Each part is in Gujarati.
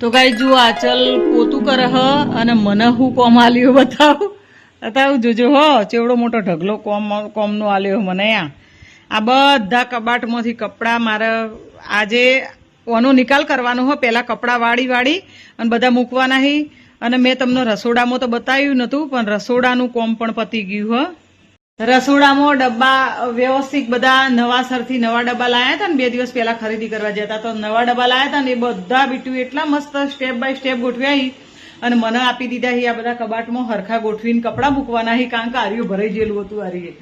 તો ગાઈ જુઓ, આચલ પોતું કરે હ અને મને હું કોમ આલ્યો બતાવ. બતાવ, જોજો હો, ચેવડો મોટો ઢગલો કોમ, કોમનો આલ્યો મને આ. આ બધા કબાટમાંથી કપડાં મારે આજે ઓનો નિકાલ કરવાનો હો. પહેલાં કપડાં વાળી વાળી અને બધા મૂકવાના હી. અને મેં તમને રસોડામાં તો બતાવ્યું નહોતું પણ રસોડાનું કોમ પણ પતી ગયું, હો. રસોડામાં ડબ્બા વ્યવસ્થિત બધા નવાસરથી નવા ડબ્બા લાયા હતા ને બે દિવસ પહેલા ખરીદી કરવા જતા તો નવા ડબ્બા લાયા હતા ને એ બધા બીટું એટલા મસ્ત સ્ટેપ બાય સ્ટેપ ગોઠવ્યા અને મને આપી દીધા હી આ બધા કબાટમાં હરખા ગોઠવીને કપડાં મૂકવાના હી કારણ કે આર્યું ભરાઈ ગયેલું હતું આર્યે.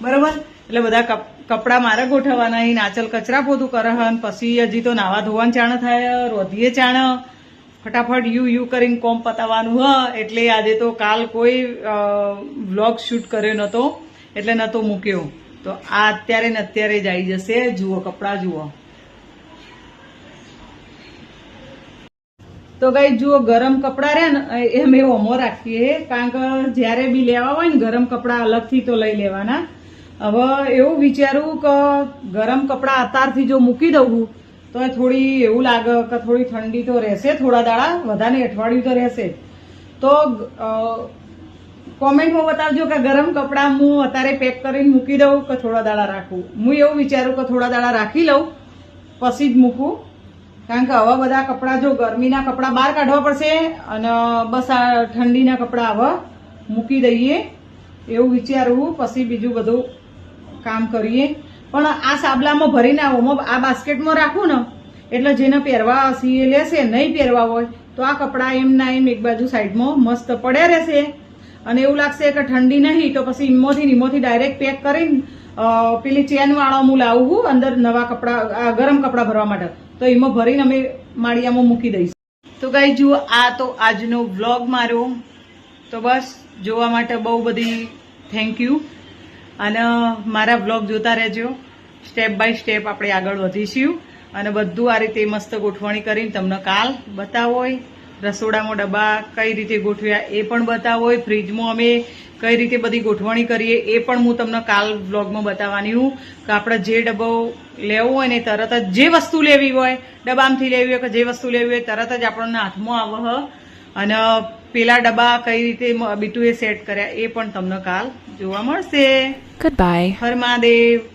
બરોબર? એટલે બધા કપડા મારે ગોઠવવાના હી નાચલ કચરા પોતું કરહન, પછી હજી તો નાવા ધોવાનું ચાણ થાય, રોધીએ ચાણ. ફટાફટ યુ યુ કરીને કોમ પતાવવાનું હ. એટલે આજે તો કાલ કોઈ વ્લોગ શૂટ કર્યો નતો. એટલે નતો મૂક્યો. તો આ અત્યારે ને અત્યારે જ આવી જશે. જુઓ, કપડાં જુઓ. તો ગાઈ જુઓ, ગરમ કપડાં રહ્યા ને, એ મેં ઓમો રાખીએ. કારણ કે જ્યારે બી લેવા હોય ને, ગરમ કપડાં અલગથી તો લઈ લેવાના. હવે એવું વિચારું કે ગરમ કપડાં અત્યારથી જો મૂકી દઉં તો થોડી એવું લાગે કે થોડી ઠંડી તો રહેશે. થોડા દાડા, વધારે અઠવાડિયું તો રહેશે. તો કોમેન્ટમાં બતાવજો કે ગરમ કપડાં હું અત્યારે પેક કરીને મૂકી દઉં કે થોડા દાડા રાખું? હું એવું વિચારું કે થોડા દાડા રાખી લઉં, પછી જ મૂકું. કારણ કે આવા બધા કપડાં જો ગરમીના કપડાં બહાર કાઢવા પડશે અને બસ આ ઠંડીના કપડાં હવે મૂકી દઈએ એવું વિચારવું, પછી બીજું બધું કામ કરીએ. પણ આ સાબલામાં ભરીને આવો. આ બાસ્કેટમાં રાખું ને, એટલે જેને પહેરવા હશે એ લેશે, નહીં પહેરવા હોય, તો આ કપડાં એમ ના એમ એક બાજુ સાઈડમાં મસ્ત પડ્યા રહેશે. અને એવું લાગશે કે ઠંડી નહીં, તો પછી ઈમોથી ઈમોથી ડાયરેક્ટ પેક કરીને પેલી ચેનવાળો હું લાવું છું અંદર નવા કપડાં ગરમ કપડાં ભરવા માટે. તો એમાં ભરીને અમે માળિયામાં મૂકી દઈશું. તો ગાઈ જુઓ, આ તો આજનો વ્લોગ મારો. તો બસ, જોવા માટે બહુ બધી થેન્ક યુ અને મારા બ્લોગ જોતા રહેજો. સ્ટેપ બાય સ્ટેપ આપણે આગળ વધીશું. અને બધું આ રીતે મસ્ત ગોઠવણી કરીને તમને કાલ બતાવો હોય રસોડામાં ડબ્બા કઈ રીતે ગોઠવ્યા એ પણ બતાવો હોય ફ્રીજમાં અમે કઈ રીતે બધી ગોઠવણી કરીએ એ પણ હું તમને કાલ બ્લોગમાં બતાવવાની હું કે આપણે જે ડબ્બો લેવો હોય ને તરત જ જે વસ્તુ લેવી હોય ડબ્બામાંથી લેવી હોય કે જે વસ્તુ લેવી હોય તરત જ આપણને હાથમાં આવે હ. અને પેલા ડબ્બા કઈ રીતે બીટુએ સેટ કર્યા એ પણ તમને કાલ જોવા મળશે. બાય હર મહાદેવ.